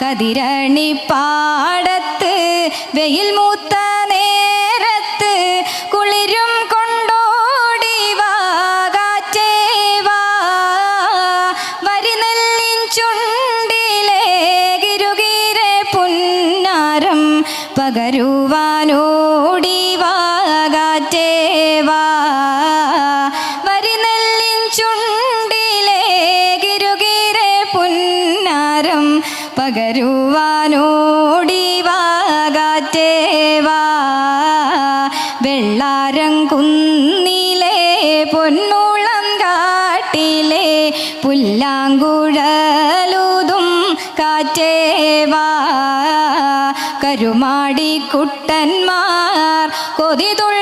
കതിരണി പാടത്ത് വെയിൽ മൂത്ത നേരത്ത് കുളിരും കൊണ്ടോടി പുന്നാരം പകരുവാനോടി വാകാറ്റേ പകരുവാനോടി വാകാറ്റേ വാ. വെള്ളാരം കുന്നിലെ പൊന്നൂളം കാട്ടിലെ പുല്ലാങ്കുഴലുതും കാറ്റേവാ കരുമാടി കുട്ടന്മാർ കൊതി തുള്ളുന്ന